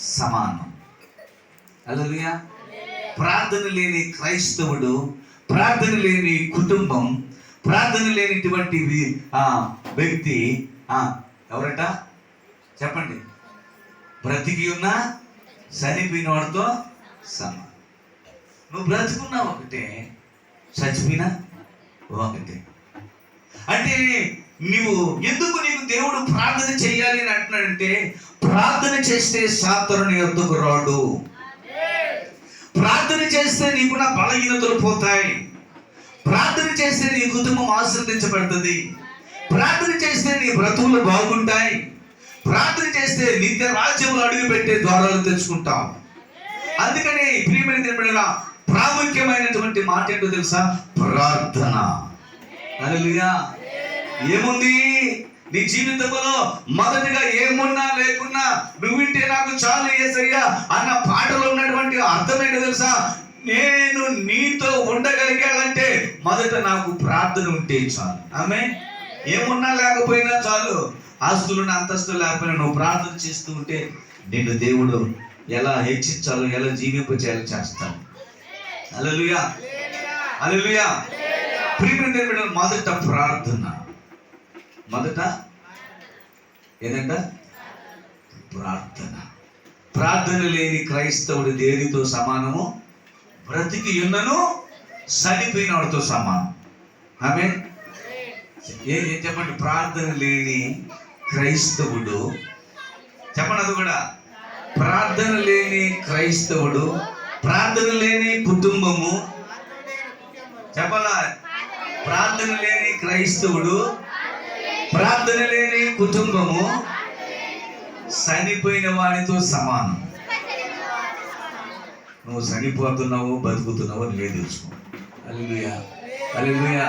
సమానం. అలలుయా ప్రార్థన లేని క్రైస్తవుడు ప్రార్థన లేని కుటుంబం ప్రార్థన లేనిటువంటి ఆ, వ్యక్తి ఆ, ఎవరట? చెప్పండి. బ్రతికి ఉన్న చనిపోయిన వాడితో సమానం. నువ్వు బ్రతుకున్నా ఒకటే చచ్చిపోయినా ఒకటే. అంటే నీవు ఎందుకు నీకు దేవుడు ప్రార్థన చేయాలి అని అంటున్నాడంటే ప్రార్థన చేస్తే సాతరుని ఎద్దుకు రాడు. ప్రార్థన చేస్తే నీకున్న బలహీనతలు పోతాయి. ప్రార్థన చేస్తే నీ కుటుంబం ఆశ్రదించబడుతుంది. ప్రార్థన చేస్తే నీ బ్రతువులు బాగుంటాయి. ప్రార్థన చేస్తే నిత్య రాజ్యంలో అడుగు పెట్టే ద్వారాలు తెచ్చుకుంటావు అందుకని ప్రియమైన దేవుడిన ప్రాముఖ్యమైనటువంటి మాట ఏంటో తెలుసా? ప్రార్థన. హల్లెలూయా. ఏముంది? నీ జీవితంలో మొదటిగా ఏమున్నా లేకున్నా నువ్వు వింటే నాకు చాలు ఏసయ్యా అన్న పాటలో ఉన్నటువంటి అర్థం తెలుసా? నేను నీతో ఉండగలిగానంటే మొదట నాకు ప్రార్థన ఉంటే చాలు. ఆమె ఏమున్నా లేకపోయినా చాలు. ఆస్తులు అంతస్తులు లేకపోయినా నువ్వు ప్రార్థన చేస్తూ ఉంటే నిన్ను దేవుడు ఎలా హెచ్చించాలో ఎలా జీవింపచేయాలో చేస్తాను అలలుయా అలలుయా ప్రియమైన మొదట ప్రార్థన. మొదట ఏదంట? ప్రార్థన. ప్రార్థన లేని క్రైస్తవుడు దేనితో సమానము? బ్రతికి ఉన్నను చనిపోయినవాడితో సమానం. ఆమె ఏం ఏం చెప్పండి. ప్రార్థన లేని క్రైస్తవుడు. చెప్పండి అది కూడా. ప్రార్థన లేని క్రైస్తవుడు ప్రార్థన లేని కుటుంబము. చెప్పాలా? ప్రార్థన లేని క్రైస్తవుడు ప్రార్థన లేని కుటుంబము చనిపోయిన వాడితో సమానం. నువ్వు చనిపోతున్నావు బతుకుతున్నావు అని లేదు తెలుసుకో? Alleluia alleluia